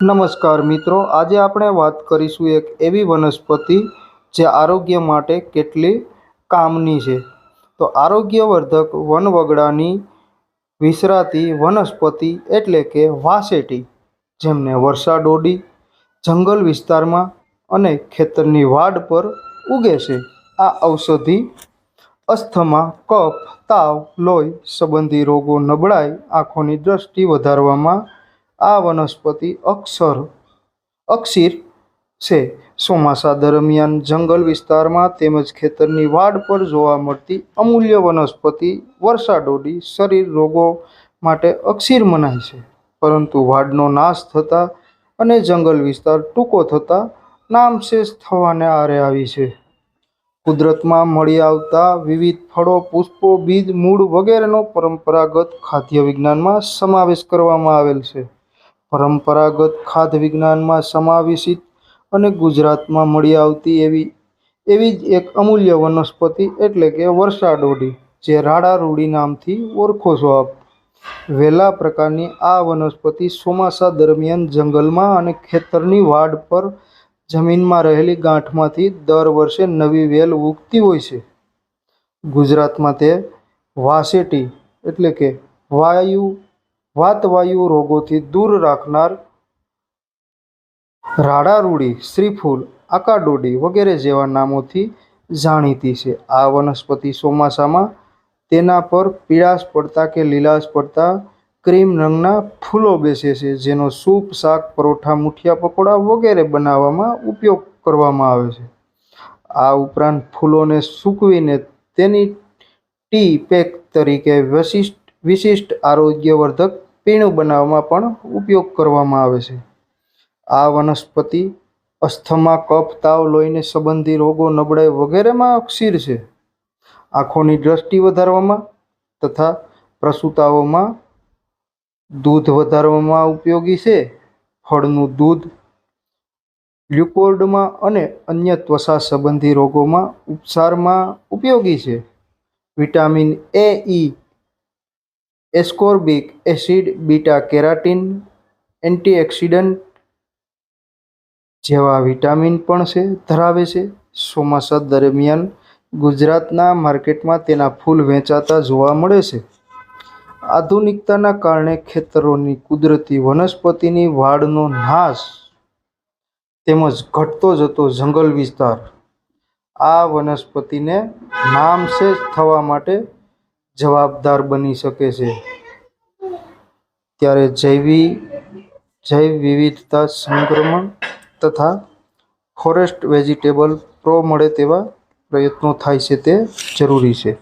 નમસ્કાર મિત્રો, આજે આપણે વાત કરીશું એક એવી વનસ્પતિ જે આરોગ્ય માટે કેટલી કામની છે. તો આરોગ્યવર્ધક વનવગડાની વિસરાતી વનસ્પતિ એટલે કે વાસેટી, જેમને વર્ષાડોડી જંગલ વિસ્તારમાં અને ખેતરની વાડ પર ઉગે છે. આ ઔષધિ અસ્થમા, કફ, તાવ, લોહી સંબંધી રોગો નબળાઈ, આંખોની દ્રષ્ટિ વધારવામાં આ વનસ્પતિ અક્ષર, અક્ષીર છે. ચોમાસા દરમિયાન જંગલ વિસ્તારમાં તેમજ ખેતરની વાડ પર જોવા મળતી અમૂલ્ય વનસ્પતિ વર્ષા ડોડી શરીર રોગો માટે અક્ષીર મનાય છે. પરંતુ વાડનો નાશ થતાં અને જંગલ વિસ્તાર ટૂંકો થતાં નામશેષ થવાને આરે આવી છે. કુદરતમાં મળી આવતા વિવિધ ફળો, પુષ્પો, બીજ, મૂળ વગેરેનો પરંપરાગત ખાદ્ય વિજ્ઞાનમાં સમાવેશ કરવામાં આવેલ છે. પરંપરાગત ખાદ્ય વિજ્ઞાનમાં સમાવેશિત અને ગુજરાતમાં મળી આવતી એવી એવી જ એક અમૂલ્ય વનસ્પતિ એટલે કે વર્ષાડોડી જે રાડા રૂડી નામથી ઓળખો છો આપ. વહેલા પ્રકારની આ વનસ્પતિ ચોમાસા દરમિયાન જંગલમાં અને ખેતરની વાડ પર જમીનમાં રહેલી ગાંઠમાંથી દર વર્ષે નવી વેલ ઉગતી હોય છે. ગુજરાતમાં તે વાસેટી એટલે કે વાયુ વાતવાયુ રોગોથી દૂર રાખનાર રાડારૂડી, શ્રીફૂલ, આકાડોડી વગેરે જેવા નામોથી જાણીતી છે. આ વનસ્પતિ ચોમાસામાં તેના પર પીળાશ પડતા કે લીલાશ પડતા ક્રીમ રંગના ફૂલો બેસે છે, જેનો સૂપ, શાક, પરોઠા, મુઠિયા, પકોડા વગેરે બનાવવામાં ઉપયોગ કરવામાં આવે છે. આ ઉપરાંત ફૂલોને સૂકવીને તેની ટી પેક તરીકે વિશિષ્ટ વિશિષ્ટ આરોગ્યવર્ધક પીણું બનાવવામાં પણ ઉપયોગ કરવામાં આવે છે. આ વનસ્પતિ અસ્થમા, કફ, તાવ લોહીને સંબંધી રોગો નબળાઈ વગેરેમાં અક્ષીર છે. આંખોની દ્રષ્ટિ વધારવામાં તથા પ્રસૂતાઓમાં દૂધ વધારવામાં ઉપયોગી છે. ફળનું દૂધ, લ્યુકોર્ડમાં અને અન્ય ત્વચા સંબંધી રોગોમાં ઉપસારમાં ઉપયોગી છે. Vitamin A, E ascorbic acid beta carotene antioxidant જેવા વિટામિન પણ છે, ધરાવે છે. ચોમાસા દરમિયાન ગુજરાતના માર્કેટમાં તેના ફૂલ વેચાતા જોવા મળે છે. આધુનિકતાના કારણે ખેતરોની કુદરતી વનસ્પતિની વાડનો નાશ તેમજ ઘટતો જતો જંગલ વિસ્તાર આ વનસ્પતિને નામશેષ થવા માટે જવાબદાર બની શકે છે. ત્યારે જૈવી જૈવ વિવિધતા સંક્રમણ તથા ફોરેસ્ટ વેજીટેબલ પ્રો મળે તેવા પ્રયત્નો થાય છે તે જરૂરી છે.